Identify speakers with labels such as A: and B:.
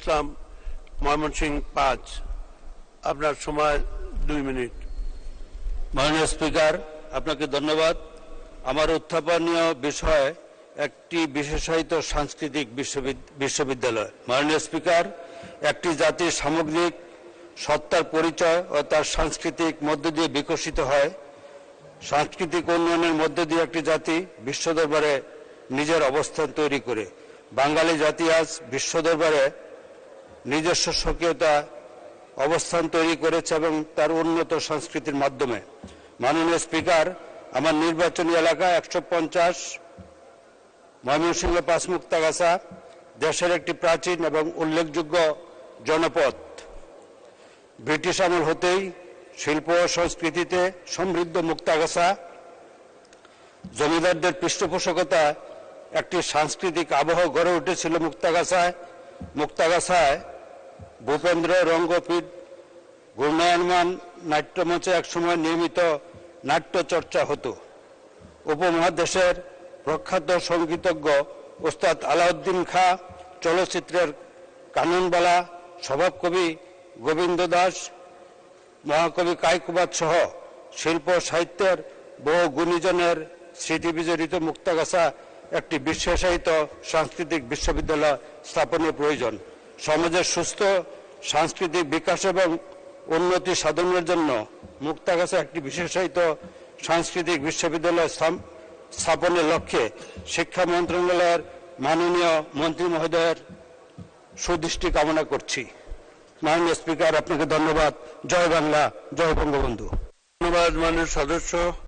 A: ইসলাম ময়মনসিংহ পাঁচ। আপনার সময় দুই মিনিট।
B: মাননীয় স্পিকার, আপনাকে ধন্যবাদ। আমার উত্থাপনীয় বিষয় একটি বিশেষায়িত সাংস্কৃতিক বিশ্ববিদ- বিশ্ববিদ্যালয়। মাননীয় স্পিকার, একটি জাতির সামগ্রিক সত্তার পরিচয় ও তার সাংস্কৃতিক মধ্য দিয়ে বিকশিত হয়। সাংস্কৃতিক উন্নয়নের মধ্য দিয়ে একটি জাতি বিশ্ব দরবারে নিজের অবস্থান তৈরি করে। বাঙালি জাতি আজ বিশ্ব দরবারে নিজস্ব স্বকীয়তা অবস্থান তৈরি করেছে এবং তার উন্নত সংস্কৃতির মাধ্যমে। মাননীয় স্পিকার, আমার নির্বাচনী এলাকা একশো পঞ্চাশ ময়মনসিংহ পাঁচ মুক্তাগাছা দেশের একটি প্রাচীন এবং উল্লেখযোগ্য জনপদ। ব্রিটিশ আমল হতেই শিল্প ও সংস্কৃতিতে সমৃদ্ধ মুক্তাগাছা, জমিদারদের পৃষ্ঠপোষকতা একটি সাংস্কৃতিক আবহ গড়ে উঠেছিল মুক্তাগাছায়। মুক্তাগাছায় ভূপেন্দ্র রঙ্গপীঠ ঘূর্ণায়মান নাট্যমঞ্চে একসময় নিয়মিত নাট্যচর্চা হতো। উপমহাদেশের প্রখ্যাত সঙ্গীতজ্ঞ ওস্তাদ আলাউদ্দিন খা, চলচ্চিত্রের কাননবালা স্বভাবকবি গোবিন্দ দাস, মহাকবি কায়কুবাদ সহ শিল্প সাহিত্যের বহু গুণীজনের স্মৃতি বিজড়িত মুক্তাগাছা একটি বিশ্বসাহিত সাংস্কৃতিক বিশ্ববিদ্যালয় স্থাপনের প্রয়োজন। সমাজের সুস্থ সাংস্কৃতিক বিকাশ এবং উন্নতি সাধনের জন্য মুক্তাগাছা একটি বিশেষায়িত সাংস্কৃতিক বিশ্ববিদ্যালয় স্থাপনের লক্ষ্যে শিক্ষা মন্ত্রণালয়ের মাননীয় মন্ত্রী মহোদয়ের সুদৃষ্টি কামনা করছি। মাননীয় স্পিকার, আপনাকে ধন্যবাদ। জয় বাংলা, জয় বঙ্গবন্ধু।
A: ধন্যবাদ, মাননীয় সদস্য।